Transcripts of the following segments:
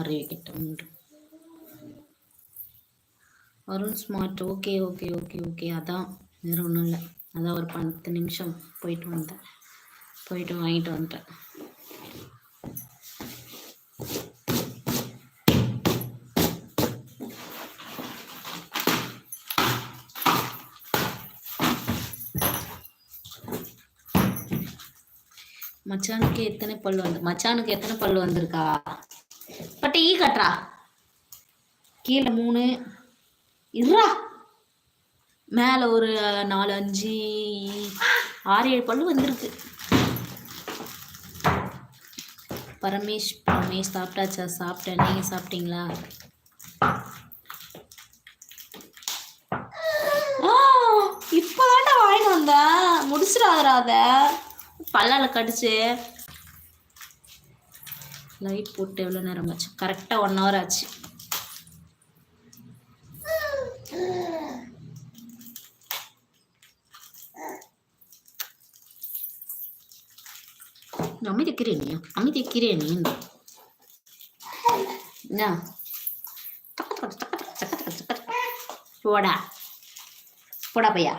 அறிவிக்கட்டும் Arun smart okay okay okay okay அதான். வேறு ஒன்றும் இல்லை. அதான் ஒரு பத்து நிமிஷம் போயிட்டு வந்தேன். போயிட்டு வாங்கிட்டு வந்துட்டேன் மச்சானுக்கு எத்தனை பல்லு வந்து மச்சானுக்கு எத்தனை பல்லு வந்திருக்கா? பட் ஈ கட்டுறா. கீழே மூணு. இருறா மேலே ஒரு நாலு அஞ்சு ஆறு ஏழு பல்லு வந்திருக்கு. பரமேஷ் பரமேஷ் சாப்பிட்டாச்சா? சாப்பிட்டேன் நீங்கள் சாப்பிட்டீங்களா? இப்போதான்டா வாங்கிட்டு வந்தேன். முடிச்சிடாத பல்லால கடிச்சு. லைட் போட்டு எவ்வளோ நேரம் ஆச்சு? கரெக்டாக ஒன் ஹவர் ஆச்சு. அமைதி வைக்கிறேன் நீ. அமைதி வைக்கிறேன் என்ன போடா. போடா பையா.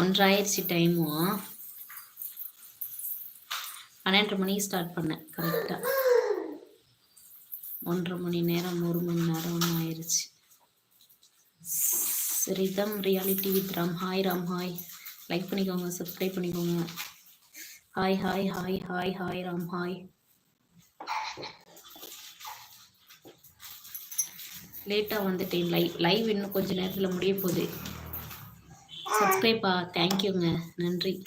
ஒன்றாயிடுச்சு டைமும் பன்னெண்டு மணிக்கு ஸ்டார்ட் பண்ணேன் கரெக்டாக ஒன்றரை மணி நேரம் ஒரு மணி நேரம் ஒன்று ஆயிடுச்சு. Rhythm reality with Ram. Hi Ram hi like பண்ணிக்கோங்க சப்ஸ்கிரைப் பண்ணிக்கோங்க. Hi hi hi hi hi Ram hi லேட்டாக வந்துட்டேன். லைவ் லைவ் இன்னும் கொஞ்சம் நேரத்தில் முடிய போகுது. சப்ஸ்கிரைப்பா தேங்க்யூங்க. நன்றி.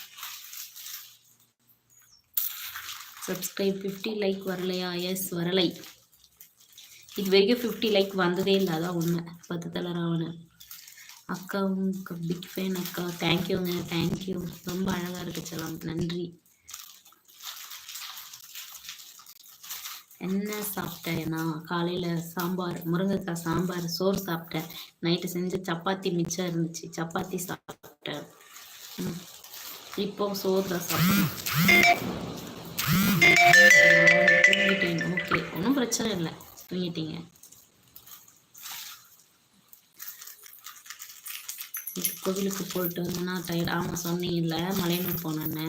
சப்ஸ்கிரைப் ஃபிஃப்டி லைக் வரலையா? எஸ் வரலை. இது வரைக்கும் ஃபிஃப்டி லைக் வந்ததே இல்லை. அதான் உண்மை. பத்து தலை அக்கா அக்காவும் பிக் ஃபேன் அக்கா. தேங்க்யூங்க. தேங்க்யூ. ரொம்ப அழகாக இருக்கு செல்லாம். நன்றி. என்ன சாப்பிட்டேன்னா காலையில் சாம்பார் முருங்கைக்காய் சாம்பார் சோறு சாப்பிட்டேன். நைட்டு செஞ்ச சப்பாத்தி மிச்சம் இருந்துச்சு. சப்பாத்தி சாப்பிட்டேன். இப்போ சோறு தான் சாப்பிட்டேன் ஓகே. ஒன்றும் பிரச்சனை இல்லை. தூங்கிட்டீங்க. கோவிலுக்கு போயிட்டு வந்தேன்னா டயர்ட் ஆமாம் சொன்னீங்கல்ல மலையனூர் போனேன்னு.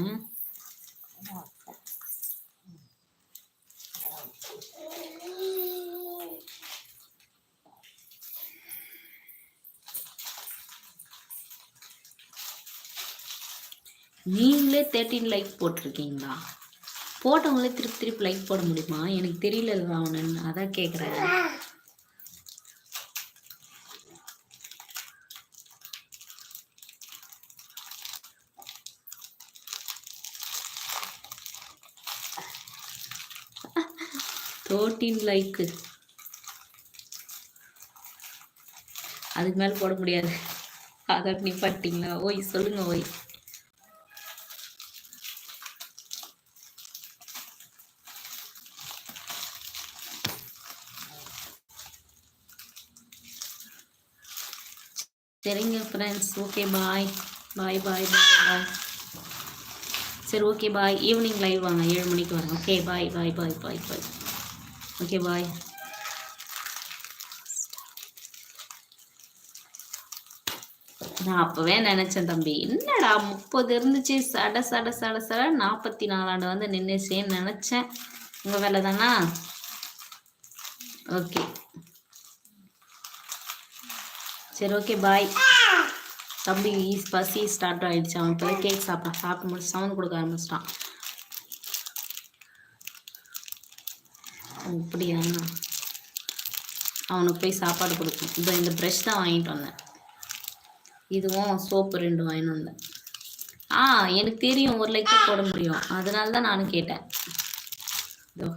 நீங்களே தேர்ட்டின் லைக் போட்டிருக்கீங்களா? போட்டவங்களே திருப்பி திருப்பி லைக் போட முடியுமா? எனக்கு தெரியல அவனு அதான் கேட்குறேன் தேர்ட்டீன் லைக்கு அதுக்கு மேலே போட முடியாது. அதை நிப்பாட்டிங்களா ஓய் சொல்லுங்க ஓய். சரிங்க ஃப்ரெண்ட்ஸ் ஓகே பாய் பாய் பாய் பாய் பாய் சரி ஓகே பாய் ஈவினிங் லைவ் வாங்க. ஏழு மணிக்கு வாங்க ஓகே பாய் பாய் பாய் பாய் பாய் ஓகே பாய் நான் அப்போவே நினச்சேன் தம்பி. என்னடா முப்பது இருந்துச்சு. சட சட சட சட. நாற்பத்தி நாலாண்டு வந்து நின்றுச்சேன்னு நினச்சேன். உங்கள் வேலை தானா ஓகே சரி ஓகே பாய் தம்பி பசி ஸ்டார்ட் ஆகிடுச்சு அவன் இப்போ கேக் சாப்பிட்டான். சாப்பிட்டு முடிச்சு சவுண்ட் கொடுக்க ஆரம்பிச்சிட்டான். அப்படியா? அவனுக்கு போய் சாப்பாடு கொடுக்கும் இதோ இந்த ப்ரெஷ் தான் வாங்கிட்டு வந்தேன். இதுவும் சோப்பு ரெண்டு வாங்கிட்டு வந்தேன். ஆ எனக்கு தெரியும் ஒரு லைக் போட முடியும். அதனால தான் நானும் கேட்டேன். இதோ.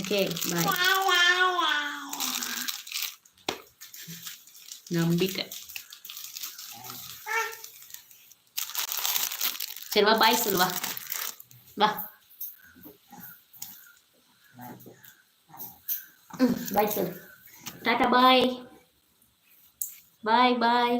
ஓகே பாய் நம்பிட்டேன். சரி வா பாய் சொல்லு வா. வா. பாய் சொல்லு. டாட்டா பாய் பாய் பாய்